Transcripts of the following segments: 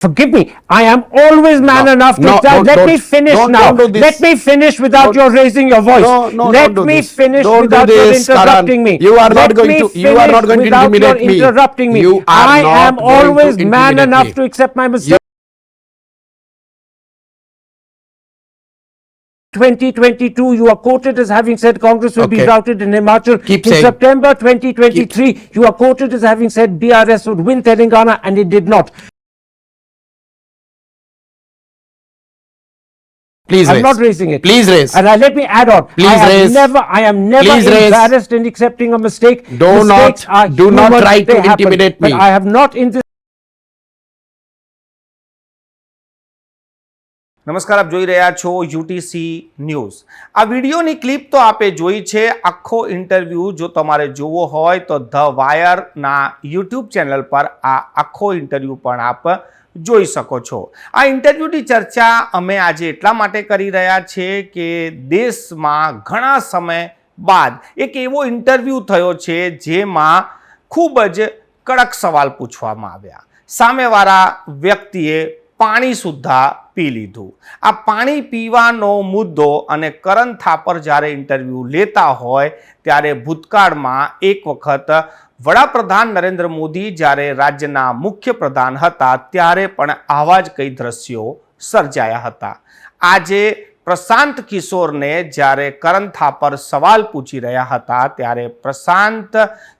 Forgive me. I am always man No, enough to no, tell. Let me finish now. Let me finish without your raising your voice. No, no, Let do me this. finish Don't do without your this, Karan. interrupting me. You are not going me to- you are not going to your intimidate me. interrupting me. You are I not am going to always man enough me. to accept my mistake. 2022, you are quoted as having said Congress will be routed in Himachal. Keep in saying. September 2023, you are quoted as having said BRS would win Telangana, and it did not. Please I'm raise. not raising it. Please raise. And I, let me add on. Please I have raise. never, I am never Please embarrassed raise. in accepting a mistake. Do Mistakes not- are do not try to happen. intimidate me. But. I have not in this નમસ્કાર આપ જોઈ રહ્યા છો UTC news આ વિડીયોની clip તો આપે જોઈ છે આખો ઇન્ટરવ્યૂ જો તમારે જોવો હોય તો ધ વાયરના યુટ્યુબ ચેનલ પર આ આખો ઇન્ટરવ્યૂ પણ આપ જોઈ શકો છો. આ ઇન્ટરવ્યૂની ચર્ચા અમે આજે એટલા માટે કરી રહ્યા છીએ કે દેશમાં ઘણા સમય બાદ એક એવો ઇન્ટરવ્યૂ થયો છે જેમાં ખૂબ જ કડક સવાલ પૂછવામાં આવ્યા. સામેવાળા વ્યક્તિએ પાણી સુદ્ધા પી લીધું. આ પાણી પીવાનો મુદ્દો અને કરણ થાપર જ્યારે ઇન્ટરવ્યૂ લેતા હોય, ત્યારે ભૂતકાળમાં એક વખત વડાપ્રધાન નરેન્દ્ર મોદી જ્યારે રાજ્યના મુખ્ય પ્રધાન હતા, ત્યારે પણ આવા જ કઈ દ્રશ્યો સર્જાયા હતા. આજે પ્રશાંત કિશોરને જ્યારે કરણ થાપર સવાલ પૂછી રહ્યા હતા, ત્યારે પ્રશાંત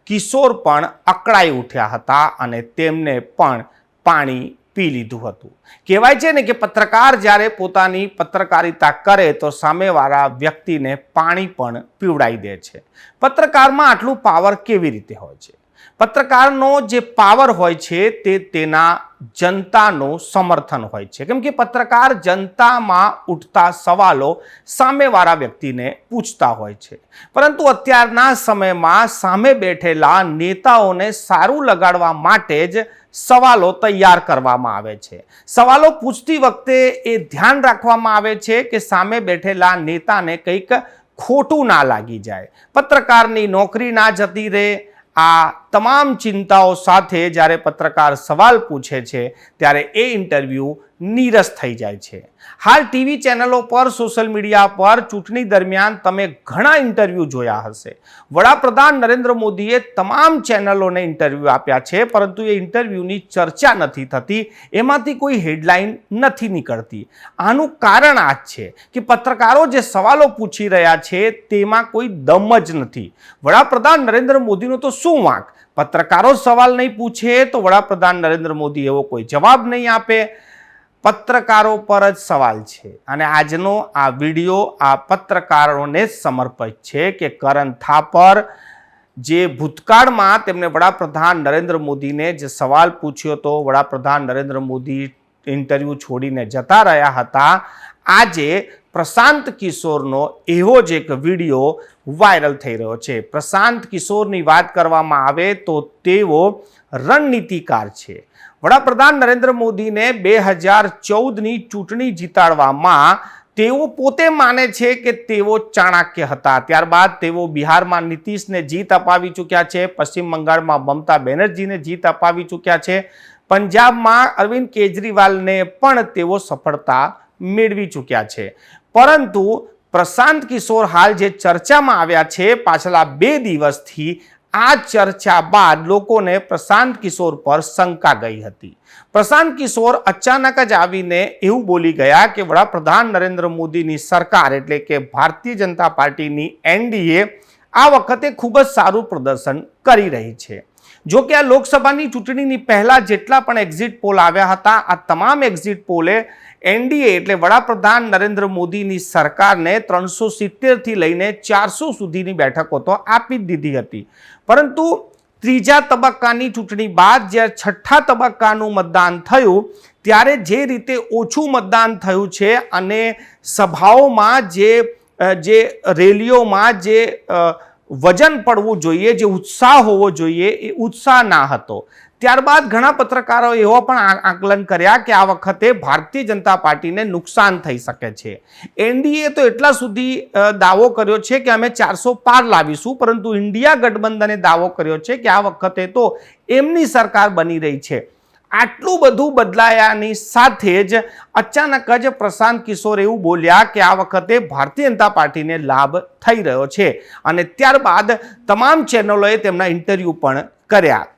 કિશોર પણ અકળાઈ ઉઠ્યા હતા અને તેમને પણ પાણી પી લીધું હતું. કહેવાય છે ને કે પત્રકાર જ્યારે પોતાની પત્રકારિતા કરે તો સામેવાળા વ્યક્તિને પાણી પણ પીવડાવી દે છે. પત્રકારમાં આટલું પાવર કેવી રીતે હોય છે? પત્રકારનો જે પાવર હોય છે તે તેના જનતાનું સમર્થન હોય છે. કેમ કે પત્રકાર જનતામાં ઉઠતા સવાલો સામેવાળા વ્યક્તિને પૂછતા હોય છે. પરંતુ અત્યારના સમયમાં સામે બેઠેલા નેતાઓને સારું લગાડવા માટે જ સવાલો તૈયાર કરવામાં આવે છે. સવાલો પૂછતી વખતે એ ધ્યાન રાખવામાં આવે છે કે સામે બેઠેલા નેતાને કંઈક ખોટું ના લાગી જાય. પત્રકારની નોકરી ના જતી રહે, આ તમામ ચિંતાઓ સાથે જ્યારે પત્રકાર સવાલ પૂછે છે, ત્યારે એ ઇન્ટરવ્યૂ નીરસ થઈ જાય છે. હાલ ટીવી ચેનલો પર, સોશિયલ મીડિયા પર ચૂંટણી દરમિયાન તમે ઘણા ઇન્ટરવ્યૂ જોયા હશે. વડાપ્રધાન નરેન્દ્ર મોદીએ તમામ ચેનલોને ઇન્ટરવ્યૂ આપ્યા છે, પરંતુ એ ઇન્ટરવ્યૂની ચર્ચા નથી થતી, એમાંથી કોઈ હેડલાઇન નથી નીકળતી. આનું કારણ આ જ છે કે પત્રકારો જે સવાલો પૂછી રહ્યા છે, તેમાં કોઈ દમ જ નથી. વડાપ્રધાન નરેન્દ્ર મોદીનો તો શું વાંક? પત્રકારો સવાલ નહીં પૂછે તો વડાપ્રધાન નરેન્દ્ર મોદી એવો કોઈ જવાબ નહીં આપે. પત્રકારો પર જ સવાલ છે. અને આજનો આ વીડિયો આ પત્રકારોને સમર્પિત છે કે કરણ થાપર જે ભૂતકાળમાં તેમણે વડાપ્રધાન નરેન્દ્ર મોદીને જે સવાલ પૂછ્યો હતો વડાપ્રધાન નરેન્દ્ર મોદી ઇન્ટરવ્યૂ છોડીને જતા રહ્યા હતા. આજે પ્રશાંત કિશોરનો એવો જ એક વીડિયો વાયરલ થઈ રહ્યો છે. પ્રશાંત કિશોરની વાત કરવામાં આવે તો તેઓ રણનીતિકાર છે. વડાપ્રધાન નરેન્દ્ર મોદીને બે હજાર ચૌદની ચૂંટણી જીતાડવામાં તેઓ પોતે માને છે કે તેઓ ચાણક્ય હતા. ત્યારબાદ તેઓ બિહારમાં નીતિશને જીત અપાવી ચૂક્યા છે, પશ્ચિમ બંગાળમાં મમતા બેનર્જીને જીત અપાવી ચૂક્યા છે, પંજાબમાં અરવિંદ કેજરીવાલને પણ તેઓ સફળતા મેળવી ચૂક્યા છે. પરંતુ પ્રશાંત કિશોર હાલ જે ચર્ચામાં આવ્યા છે, પાછલા બે દિવસથી આ ચર્ચા બાદ લોકોને પ્રશાંત કિશોર પર શંકા ગઈ હતી. પ્રશાંત કિશોર અચાનક જ આવીને એવું બોલી ગયા કે વડાપ્રધાન નરેન્દ્ર મોદીની સરકાર એટલે કે ભારતીય જનતા પાર્ટીની એનડીએ આ વખતે ખૂબ જ સારું પ્રદર્શન કરી રહી છે. જો કે આ લોકસભાની ચૂંટણીની પહેલાં જેટલા પણ એક્ઝિટ પોલ આવ્યા હતા, આ તમામ એક્ઝિટ પોલે એનડીએ એટલે વડાપ્રધાન નરેન્દ્ર મોદીની સરકારને ત્રણસો સિત્તેરથી લઈને ચારસો સુધીની બેઠકો તો આપી જ દીધી હતી. પરંતુ ત્રીજા તબક્કાની ચૂંટણી બાદ જ્યારે છઠ્ઠા તબક્કાનું મતદાન થયું, ત્યારે જે રીતે ઓછું મતદાન થયું છે અને સભાઓમાં જે જે રેલીઓમાં જે વજન પડવું જોઈએ, જે ઉત્સાહ હોવો જોઈએ, એ ઉત્સાહ ના હતો. ત્યારબાદ ઘણા પત્રકારો એવો પણ આકલન કર્યા કે આ વખતે ભારતીય જનતા પાર્ટીને નુકસાન થઈ શકે છે. એનડીએ તો એટલા સુધી દાવો કર્યો છે કે અમે ચારસો પાર લાવીશું, પરંતુ ઇન્ડિયા ગઠબંધને દાવો કર્યો છે કે આ વખતે તો એમની સરકાર બની રહી છે. આટલું બધું બદલાયાની સાથે જ અચાનક જ પ્રશાંત કિશોર એવું બોલ્યા કે આ વખતે ભારતીય જનતા પાર્ટીને લાભ થઈ રહ્યો છે. અને ત્યારબાદ તમામ ચેનલોએ તેમના ઇન્ટરવ્યૂ પણ કર્યા.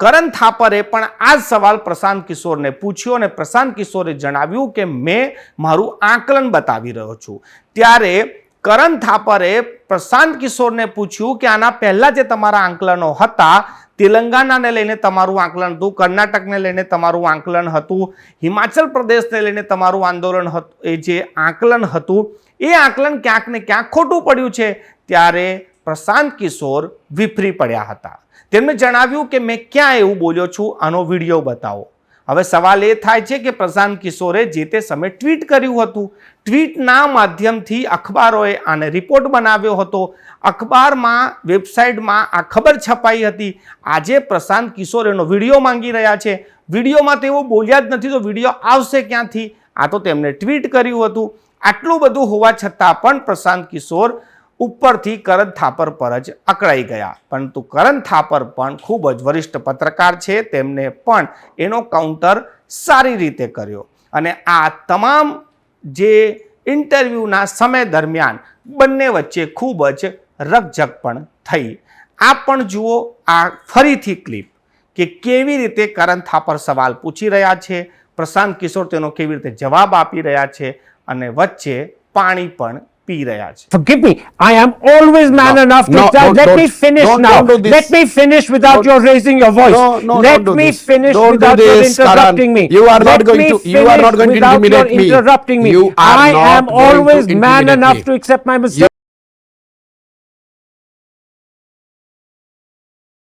કરણ થાપરે પણ આ જ સવાલ પ્રશાંત કિશોરને પૂછ્યો અને પ્રશાંત કિશોરે જણાવ્યું કે મેં મારું આકલન બતાવી રહ્યો છું. ત્યારે કરણ થાપરે પ્રશાંત કિશોરને પૂછ્યું કે આના પહેલાં જે તમારા આંકલનો હતા, તેલંગાનાને લઈને તમારું આંકલન હતું, કર્ણાટકને લઈને તમારું આંકલન હતું, હિમાચલ પ્રદેશને લઈને તમારું આંદોલન હતું, એ જે આંકલન હતું, એ આંકલન ક્યાંક ને ક્યાંક ખોટું પડ્યું છે. ત્યારે પ્રશાંત કિશોર વિફરી પડ્યા હતા. તેમણે જણાવ્યું કે મેં ક્યાં એવું બોલ્યો છું, આનો વીડિયો બતાવો. હવે સવાલ એ થાય છે કે પ્રશાંત કિશોરે જે તે સમયે ટ્વીટ કર્યું હતું, ટ્વીટના માધ્યમથી અખબારોએ આને રિપોર્ટ બનાવ્યો હતો. અખબારમાં, વેબસાઇટમાં આ ખબર છપાઈ હતી. આજે પ્રશાંત કિશોર એનો વીડિયો માંગી રહ્યા છે. વિડીયોમાં તેઓ બોલ્યા જ નથી, તો વીડિયો આવશે ક્યાંથી? આ તો તેમણે ટ્વીટ કર્યું હતું. આટલું બધું હોવા છતાં પણ પ્રશાંત કિશોર ઉપરથી કરણ થાપર પર જ અકળાઈ ગયા. પરંતુ કરણ થાપર પણ ખૂબ જ વરિષ્ઠ પત્રકાર છે, તેમને પણ એનો કાઉન્ટર સારી રીતે કર્યો. અને આ તમામ જે ઇન્ટરવ્યૂના સમય દરમિયાન બંને વચ્ચે ખૂબ જ રકઝક પણ થઈ. આ પણ જુઓ આ ફરીથી ક્લિપ કે કેવી રીતે કરણ થાપર સવાલ પૂછી રહ્યા છે, પ્રશાંત કિશોર તેનો કેવી રીતે જવાબ આપી રહ્યા છે અને વચ્ચે પાણી પણ પી રહ્યા છે Forgive me, I am always man No, enough to no, tell. don't- Let me don't- finish don't- now. don't do this. Let me finish without Don't- your raising your voice. No, no, Let don't do me this. finish Don't do without your this, Karan. interrupting me. You are not Let going me to- you are not finish going to without your intimidate me. interrupting me. You are I not am going to always man intimidate enough me. to accept my mistake.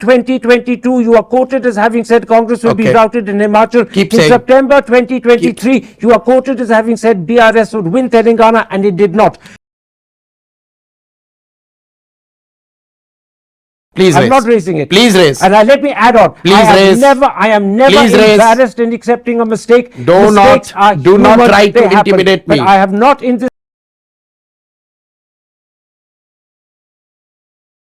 2022, you are quoted as having said Congress will be Okay. routed in Himachal. Keep in saying. September 2023, you are quoted as having said BRS would win Telangana and it did not. Please raise. I'm raise. not raising it. Please raise. And uh, let me add on. Please I raise. never, I am never Please raise. embarrassed in accepting a mistake. Do not- Mistakes are do not try to they happen. intimidate But me. I have not in this